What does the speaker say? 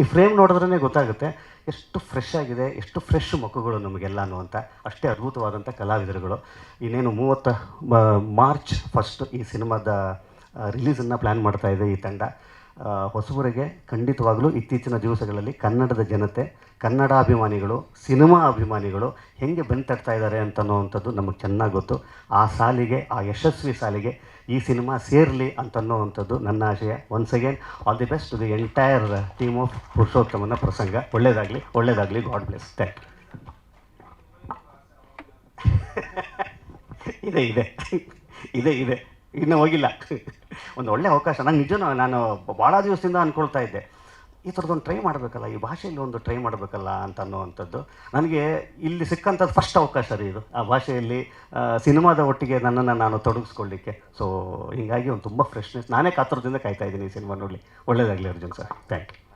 ಈ ಫ್ರೇಮ್ ನೋಡಿದ್ರೇ ಗೊತ್ತಾಗುತ್ತೆ ಎಷ್ಟು ಫ್ರೆಶ್ ಆಗಿದೆ, ಎಷ್ಟು ಫ್ರೆಶ್ ಮುಖಗಳು ನಮಗೆಲ್ಲ ಅಂತ. ಅಷ್ಟೇ ಅದ್ಭುತವಾದಂಥ ಕಲಾವಿದರುಗಳು. ಇನ್ನೇನು ಮೂವತ್ತ ಮಾರ್ಚ್ ಫಸ್ಟ್ ಈ ಸಿನಿಮಾದ ರಿಲೀಸನ್ನು ಪ್ಲ್ಯಾನ್ ಮಾಡ್ತಾ ಇದೆ ಈ ತಂಡ. ಹೊಸಬರಿಗೆ ಖಂಡಿತವಾಗಲೂ ಇತ್ತೀಚಿನ ದಿವಸಗಳಲ್ಲಿ ಕನ್ನಡದ ಜನತೆ, ಕನ್ನಡ ಅಭಿಮಾನಿಗಳು, ಸಿನಿಮಾ ಅಭಿಮಾನಿಗಳು ಹೇಗೆ ಬೆಂತಟ್ತಾ ಇದ್ದಾರೆ ಅಂತನ್ನುವಂಥದ್ದು ನಮಗೆ ಚೆನ್ನಾಗಿ ಗೊತ್ತು. ಆ ಸಾಲಿಗೆ, ಆ ಯಶಸ್ವಿ ಸಾಲಿಗೆ ಈ ಸಿನಿಮಾ ಸೇರಲಿ ಅಂತನ್ನುವಂಥದ್ದು ನನ್ನ ಆಶಯ. Once again all the best to the entire team of ಪುರುಷೋತ್ತಮನ ಪ್ರಸಂಗ. ಒಳ್ಳೇದಾಗಲಿ ಒಳ್ಳೇದಾಗಲಿ. ಗಾಡ್ ಬ್ಲೆಸ್ ಥ್ಯಾಂಕ್ ಇದೆ ಇದೆ. ಇದೆ ಇದೆ. ಇನ್ನೂ ಹೋಗಿಲ್ಲ. ಒಂದು ಒಳ್ಳೆ ಅವಕಾಶ. ನಂಗೆ ನಿಜನೂ ನಾನು ಭಾಳ ದಿವಸದಿಂದ ಅಂದ್ಕೊಳ್ತಾ ಇದ್ದೆ. ಈ ಥರದೊಂದು ಟ್ರೈ ಮಾಡಬೇಕಲ್ಲ, ಈ ಭಾಷೆಯಲ್ಲಿ ಒಂದು ಟ್ರೈ ಮಾಡಬೇಕಲ್ಲ ಅಂತ ಅನ್ನುವಂಥದ್ದು. ನನಗೆ ಇಲ್ಲಿ ಸಿಕ್ಕಂಥದ್ದು ಫಸ್ಟ್ ಅವಕಾಶ ರೀ ಇದು. ಆ ಭಾಷೆಯಲ್ಲಿ ಸಿನಿಮಾದ ಒಟ್ಟಿಗೆ ನನ್ನನ್ನು ನಾನು ತೊಡಗಿಸ್ಕೊಳ್ಳಿಕ್ಕೆ. ಸೊ ಹೀಗಾಗಿ ಒಂದು ತುಂಬ ಫ್ರೆಶ್ನೆಸ್ ನಾನೇ ಕಾತುರದಿಂದ ಕಾಯ್ತಾ ಇದ್ದೀನಿ ಈ ಸಿನಿಮಾ ನೋಡಲಿ ಒಳ್ಳೆಯದಾಗಲಿ ಅರ್ಜುನ್ ಸರ್. Thank you